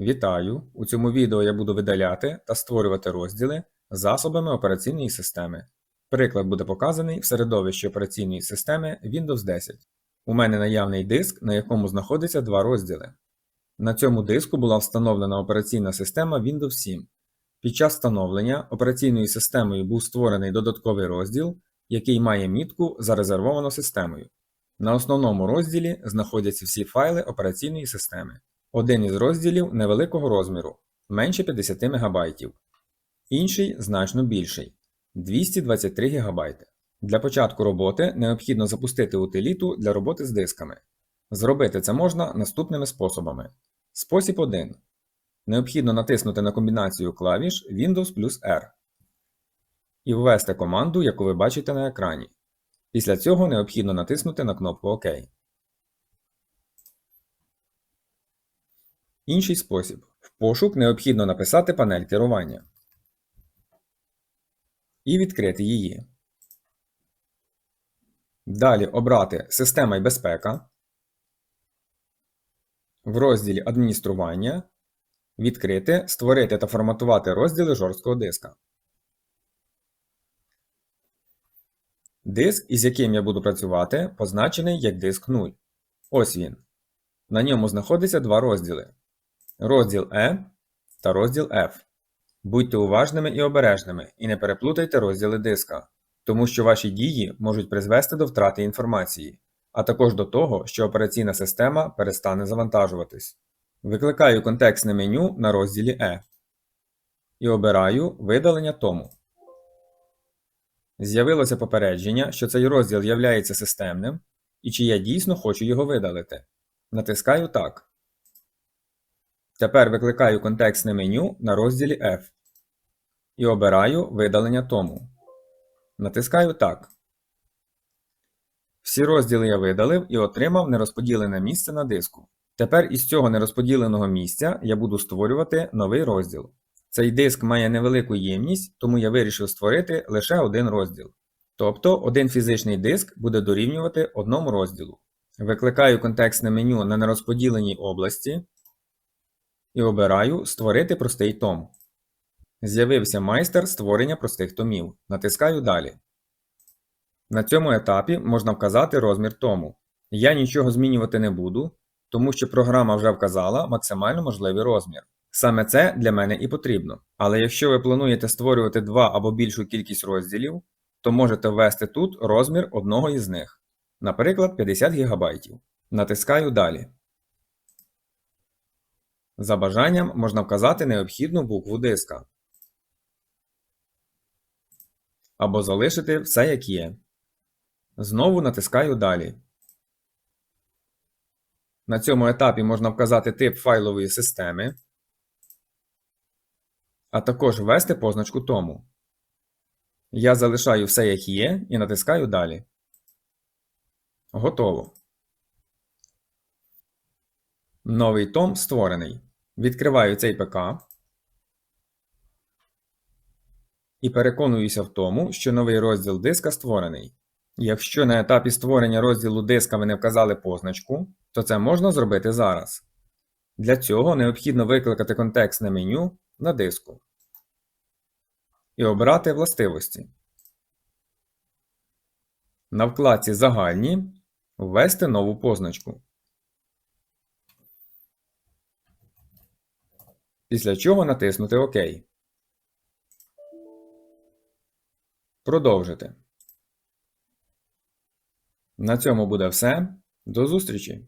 Вітаю! У цьому відео я буду видаляти та створювати розділи засобами операційної системи. Приклад буде показаний в середовищі операційної системи Windows 10. У мене наявний диск, на якому знаходиться два розділи. На цьому диску була встановлена операційна система Windows 7. Під час встановлення операційною системою був створений додатковий розділ, який має мітку зарезервовано системою. На основному розділі знаходяться всі файли операційної системи. Один із розділів невеликого розміру менше 50 МБ, інший значно більший 223 ГБ. Для початку роботи необхідно запустити утиліту для роботи з дисками. Зробити це можна наступними способами. Спосіб 1. Необхідно натиснути на комбінацію клавіш Windows плюс R і ввести команду, яку ви бачите на екрані. Після цього необхідно натиснути на кнопку ОК. Інший спосіб. В пошук необхідно написати панель керування і відкрити її. Далі обрати Система і безпека. В розділі Адміністрування відкрити, створити та форматувати розділи жорсткого диска. Диск, із яким я буду працювати, позначений як диск 0. Ось він. На ньому знаходяться два розділи розділ E та розділ F. Будьте уважними і обережними, і не переплутайте розділи диска, тому що ваші дії можуть призвести до втрати інформації, а також до того, що операційна система перестане завантажуватись. Викликаю контекстне меню на розділі E і обираю видалення тому. З'явилося попередження, що цей розділ є системним і чи я дійсно хочу його видалити. Натискаю Так. Тепер викликаю контекстне меню на розділі F і обираю видалення тому. Натискаю Так. Всі розділи я видалив і отримав нерозподілене місце на диску. Тепер із цього нерозподіленого місця я буду створювати новий розділ. Цей диск має невелику ємність, тому я вирішив створити лише один розділ. Тобто один фізичний диск буде дорівнювати одному розділу. Викликаю контекстне меню на нерозподіленій області і обираю Створити простий том. З'явився майстер створення простих томів. Натискаю Далі. На цьому етапі можна вказати розмір тому. Я нічого змінювати не буду, тому що програма вже вказала максимально можливий розмір. Саме це для мене і потрібно. Але якщо ви плануєте створювати два або більшу кількість розділів, то можете ввести тут розмір одного із них, наприклад, 50 ГБ. Натискаю Далі. За бажанням можна вказати необхідну букву диска. Або залишити все як є. Знову натискаю Далі. На цьому етапі можна вказати тип файлової системи, а також ввести позначку тому. Я залишаю все як є і натискаю Далі. Готово. Новий том створений. Відкриваю цей ПК і переконуюся в тому, що новий розділ диска створений. Якщо на етапі створення розділу диска ви не вказали позначку, то це можна зробити зараз. Для цього необхідно викликати контекстне меню на диску і обрати властивості. На вкладці Загальні ввести нову позначку. Після чого натиснути ОК. Продовжити. На цьому буде все. До зустрічі!